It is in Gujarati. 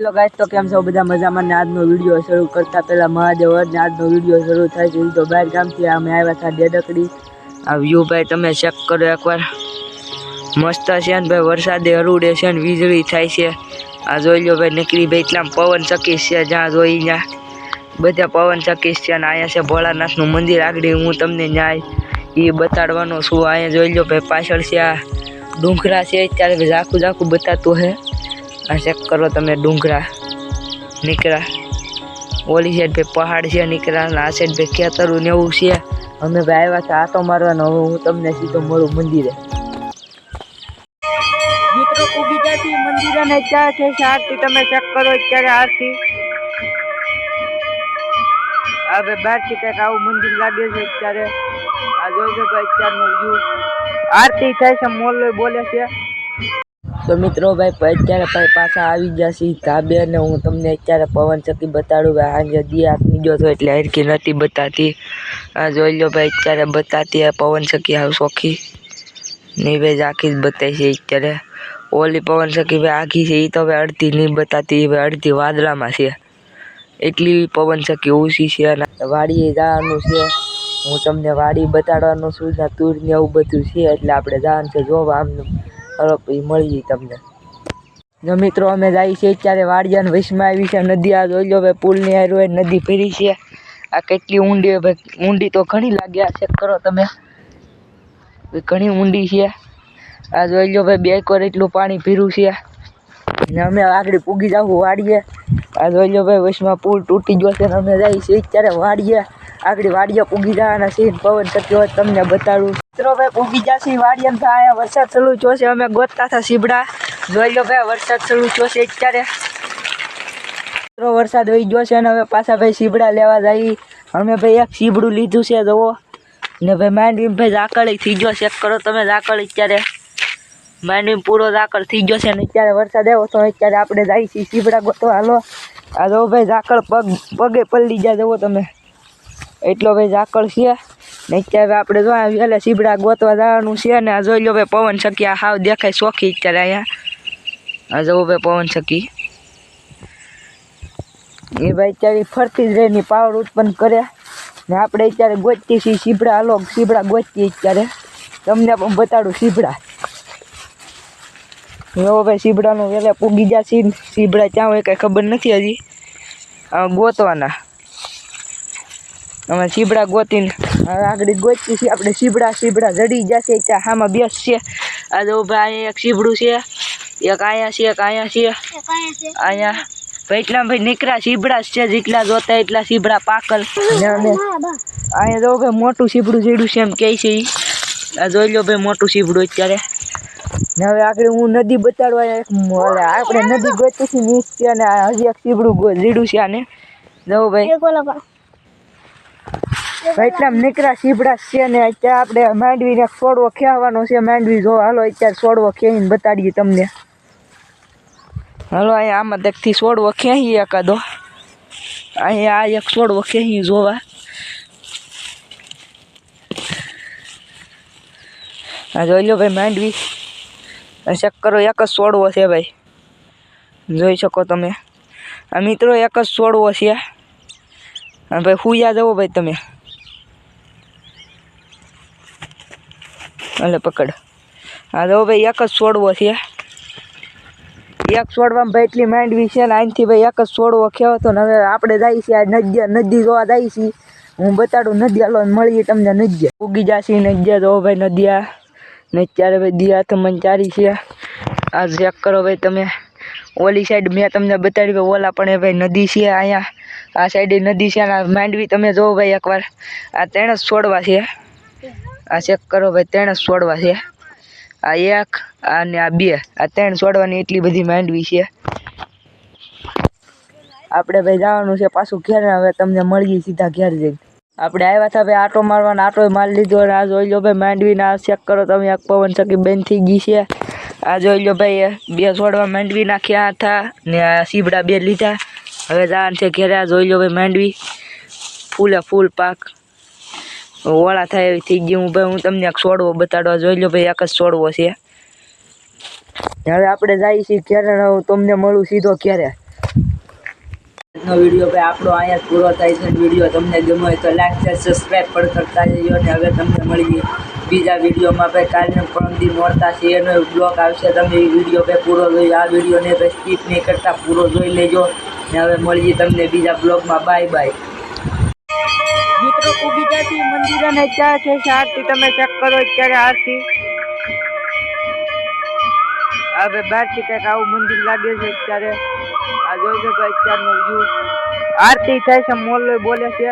હેલો ગાઈસ તો કેમ છો? બધા મજામાં ને આજનો વીડિયો શરૂ કરતા પહેલાં મહાદેવ ને આજનો વીડિયો શરૂ થાય છે. તો બહાર ગામથી અમે આવ્યા હતા ડેડકડી. આ વ્યૂ ભાઈ તમે ચેક કરો એકવાર. મસ્ત છે ને ભાઈ, વરસાદે હરુડે છે ને વીજળી થાય છે. આ જોઈ લો ભાઈ, નીકળી ભાઈ એટલા પવન ચકીશ છે જ્યાં જોઈ ત્યાં બધા પવન ચકીશ છે ને અહીંયા છે ભોળાનાથનું મંદિર આગળ. હું તમને ન્યાય એ બતાડવાનો છું. અહીંયા જોઈ લો ભાઈ, પાછળ છે આ ડુંગરા છે. ત્યારે આખું ઝાખું બતાતું હે. આ ચેક કરો તમે ડુંગરા, નીકળ્યા. ઓલી સાઈડ ભાઈ પહાડ છે, નીકળ્યા. અને આ સાઈડ ભાઈ ખેતરું ને એવું છે. અમે ભાઈ આવ્યા હતા આટો મારવાનો. હવે હું તમને સીધો મળું મંદિરે. મિત્રો ત્યાંથી મંદિરે ને છે? આરતી તમે ચેક કરો અત્યારે આરતી ભાઈ બહારથી કંઈક આવું મંદિર લાગે છે અત્યારે. આ જોજો ભાઈ, અત્યારનો વ્યૂ આરતી થાય છે મોલ બોલે છે. તો મિત્રો ભાઈ અત્યારે ભાઈ પાછા આવી ગયા છે ધાબે અને હું તમને અત્યારે પવન ચક્કી બતાડું ભાઈ. આજે દી આપી ગયો હતો એટલે હરકી નથી બતાતી. આ જોઈ લો ભાઈ, અત્યારે બતાતી આ પવન ચક્કી આવું સોખી. નહીં ભાઈ આખી જ બતાવી છે અત્યારે. ઓલી પવન ચક્કી ભાઈ આખી છે એ તો ભાઈ અડધી નહીં બતાતી ભાઈ અડધી વાદળામાં છે. એટલી પવન ચક્કી ઓછી છે અને વાડીએ જવાનું છે. હું તમને વાડી બતાડવાનું છું ને તૂર ને એવું બધું છે, એટલે આપણે જવાનું છે જોવા આમ ચાલો પછી મળીએ તમને. જો મિત્રો, અમે જઈએ છીએ અત્યારે વાડિયાને વૈશમાં આવી છે, નદી આ જોઈ લો ભાઈ, પુલની હારે હોય નદી ફેરી છે. આ કેટલી ઊંડી ભાઈ, ઊંડી તો ઘણી લાગે, આ ચેક કરો તમે. ઘણી ઊંડી છે. આ જોઈ લો ભાઈ, બે કોર એટલું પાણી ભીરું છે. ને અમે આગળ પૂગી જાવ વાડીએ. આ જોઈ લો ભાઈ વૈશમાં પુલ તૂટી ગયો છે અને અમે જઈએ છીએ અત્યારે વાડીએ. આગળ વાડીએ પૂગી જવાના છે પવન થતી હોય તમને બતાડું. મિત્રો ભાઈ ઉગી જશે વાડીએ ને આયા વરસાદ ચાલુ ચોસે અમે ગોતતા હતા સીબડા. જોઈ લો ભાઈ વરસાદ ચાલુ ચોસે અત્યારે. મિત્રો, વરસાદ વહી છે અને હવે પાછા ભાઈ સીબડા લેવા જઈ અમે ભાઈ એક સીબડું લીધું છે જવો ને ભાઈ માંડવી ભાઈ ઝાકળી થઈ ગયો ચેક કરો તમે ઝાકળ અત્યારે. માંડવી પૂરો ઝાકળ થઈ ગયો છે ને અત્યારે વરસાદ આવ્યો તો અત્યારે આપણે જઈએ છીએ સીબડા ગોતવા. હાલો. આ જવો ભાઈ, ઝાકળ પગ, પગે પલ્લી જાય જવો તમે. એટલો ભાઈ ઝાકળ છે. ને અત્યારે આપણે જો એટલે સીબડા ગોતવા જવાનું છે ને, આ જોઈ લો ભાઈ પવન આ હાવ દેખાય શોખી અત્યારે અહીંયા. આ જવું ભાઈ પવન શકી એ ભાઈ અત્યારે ફરતી જ રહીને પાવર ઉત્પન્ન કરે. ને આપણે અત્યારે ગોતતી છીએ સીબડા, હાલો સીબડા ગોતતી અત્યારે. તમને પણ બતાડું સીબડા. એવો ભાઈ સીબડાનું વેલા પૂગી ગયા સીબડા ક્યાં હોય કાંઈ ખબર નથી હજી. ગોતવાના. અમે સીબડા ગોતીને આગળ ગોતી છીએ આપણે સીબડા સીબડા જડી જશે ત્યાં હામાં બેસ છે. આ જો ભાઈ એક શીબડું છે. એક અહીંયા છે એક અહીંયા છે. અહીંયા એટલા ભાઈ નીકળ્યા સીબડા છે. જેટલા જોતા એટલા સીબડા પાકલ. અહીંયા જો ભાઈ મોટું સીબડું જેડું છે એમ કહે છે આ જોઈ લો ભાઈ મોટું સીબડું અત્યારે. ને હવે આગળ હું નદી બતાડવા એક આપણે નદી ગોતી છે નીચ છે અને હજી એક સીબડું ગો- જીડું છે આને. જો ભાઈ ભાઈ એટલા નીકળ્યા સીબડા છે ને અત્યારે આપણે માંડવીને છોડવો ખેવાનો છે. માંડવી જો હાલો અત્યારે છોડવો ખેઈને બતાડીએ તમને. હાલો અહીંયા આમાં દેખથી છોડવો ખેંચી એકાદો. અહીંયા આ એક છોડવો ખેંચી જોવા. જોઈ લો ભાઈ માંડવી. ચક્કરો એક જ છોડવો છે ભાઈ. જોઈ શકો તમે. આ મિત્રો એક જ છોડવો છે. ભાઈ હુયા જવો ભાઈ તમે. એટલે પકડ. હા તો ભાઈ એક જ છોડવો છે. એક છોડવામાં ભાઈ એટલી માંડવી છે ને અહીંથી ભાઈ એક જ છોડવો ખેવો તો ને હવે આપણે જાય છીએ આ નદી નદી જોવા જાય છીએ. હું બતાડું, નદી હાલો મળીએ તમને નદી ઉગી જશે નદી જો ભાઈ નદીયા ને અત્યારે ભાઈ દિયા તો મને ચારી છે. આ ચેક કરો ભાઈ તમે. ઓલી સાઈડ મેં તમને બતાડી ભાઈ, ઓલા પણ એ ભાઈ નદી છે અહીંયા. આ સાઈડે નદી છે અને માંડવી તમે જોવો ભાઈ એકવાર. આ ત્રણ જ છોડવા છે. આ ચેક કરો ભાઈ, ત્રણ છોડવા છે. આ એક અને આ બે, આ ત્રણ છોડવાની એટલી બધી માંડવી છે. આપણે ભાઈ જવાનું છે પાછું ઘેર, હવે તમને મળીએ સીધા ઘેર જઈને. આપણે આવ્યા હતા ભાઈ, આટો મારવાનો, આટો મારી લીધો અને આ જોઈ લો ભાઈ, માંડવીને આ ચેક કરો તમે, એક પવન ચકી બેન થઈ ગઈ છે. આ જોઈ લો ભાઈ બે છોડવા માંડવી નાખ્યા હતા ને આ સીબડા બે લીધા. હવે જવાનું છે ઘેરે, આ જોઈ લો ભાઈ, માંડવી. ફૂલે ફૂલ પાક. ઓળા થાય એવી થઈ ગયું ભાઈ હું તમને એક છોડવો બતાડવા જોઈ લો ભાઈ એક જ છોડવો છે. હવે આપણે જઈએ છીએ ક્યારે હું તમને મળું સીધો ક્યારે? આજનો વીડિયો ભાઈ આપણો અહીંયા જ પૂરો થાય છે. વીડિયો તમને ગમ્યો હોય તો લાઈક શેર સબસ્ક્રાઈબ પણ કરતા જજો અને હવે તમને મળીએ બીજા વિડીયોમાં ભાઈ. કાલને પરમ મળતા છે એનો બ્લોગ આવશે. તમે એ વીડિયો ભાઈ પૂરો જોઈ આ વિડીયોને ભાઈ સ્કીપ નહીં કરતા. પૂરો જોઈ લેજો. ને હવે મળીએ તમને બીજા બ્લોગમાં. બાય બાય મિત્રો ઊભી છે મંદિર અને ત્યાં છે આરતી, તમે ચેક કરો અત્યારે આરતી. હવે બહારથી કંઈક આવું મંદિર લાગે છે અત્યારે. આ જોઈ શકો અત્યારનો વ્યૂ આરતી થાય છે મોલ બોલે છે.